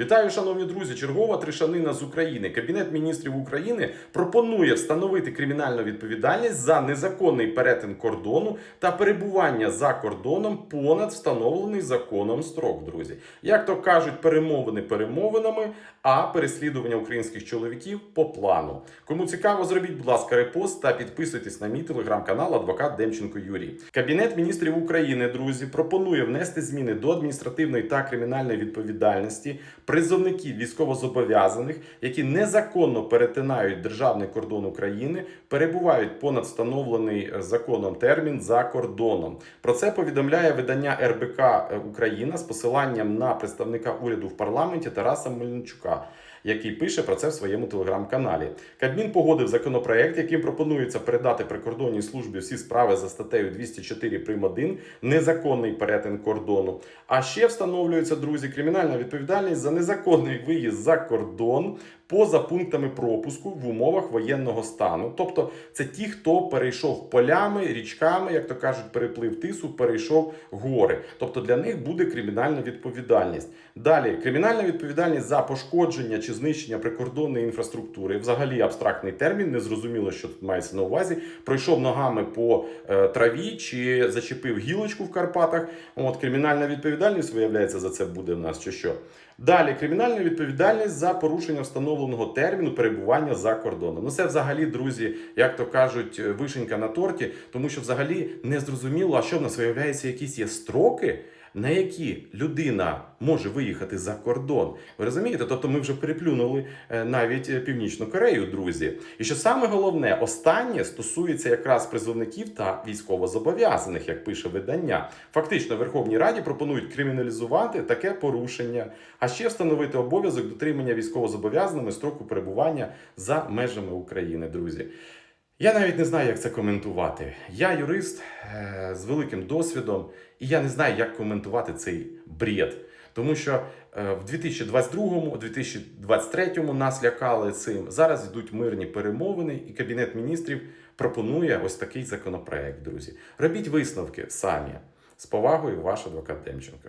Вітаю, шановні друзі! Чергова тришанина з України. Кабінет міністрів України пропонує встановити кримінальну відповідальність за незаконний перетин кордону та перебування за кордоном понад встановлений законом строк. Друзі, як то кажуть, перемовини перемовинами, а переслідування українських чоловіків по плану. Кому цікаво, зробіть, будь ласка, репост та підписуйтесь на мій телеграм-канал Адвокат Демченко Юрій. Кабінет міністрів України, друзі, пропонує внести зміни до адміністративної та кримінальної відповідальності призовників військовозобов'язаних, які незаконно перетинають державний кордон України, перебувають понад встановлений е, законом термін за кордоном. Про це повідомляє видання РБК е, Україна з посиланням на представника уряду в парламенті Тараса Мельничука. Який пише про це в своєму телеграм-каналі. Кабмін погодив законопроект, яким пропонується передати прикордонній службі всі справи за статтею 204 прим. 1 незаконний перетин кордону. А ще встановлюється, друзі, кримінальна відповідальність за незаконний виїзд за кордон поза пунктами пропуску в умовах воєнного стану. Тобто, це ті, хто перейшов полями, річками, як то кажуть, переплив тису, перейшов гори. Тобто для них буде кримінальна відповідальність. Далі кримінальна відповідальність за пошкодження чи знищення прикордонної інфраструктури. Взагалі абстрактний термін, незрозуміло, що тут мається на увазі. Пройшов ногами по е, траві чи зачепив гілочку в Карпатах. От кримінальна відповідальність виявляється за це буде в нас чи що. Далі кримінальна відповідальність за порушення встановленого терміну перебування за кордоном. Ну це взагалі, друзі, як то кажуть, вишенька на торті, тому що взагалі не зрозуміло, а що в нас виявляється, якісь є строки. На які людина може виїхати за кордон, ви розумієте? Тобто ми вже переплюнули е, навіть е, Північну Корею, друзі. І що саме головне, останнє стосується якраз призовників та військовозобов'язаних, як пише видання. Фактично, Верховній Раді пропонують криміналізувати таке порушення, а ще встановити обов'язок дотримання військовозобов'язаними строку перебування за межами України, друзі. Я навіть не знаю, як це коментувати. Я юрист е, з великим досвідом, і я не знаю, як коментувати цей бред. Тому що е, в 2022-му, 2023-му нас лякали цим. Зараз йдуть мирні перемовини, і Кабінет міністрів пропонує ось такий законопроект, друзі. Робіть висновки самі. З повагою, ваш адвокат Демченко.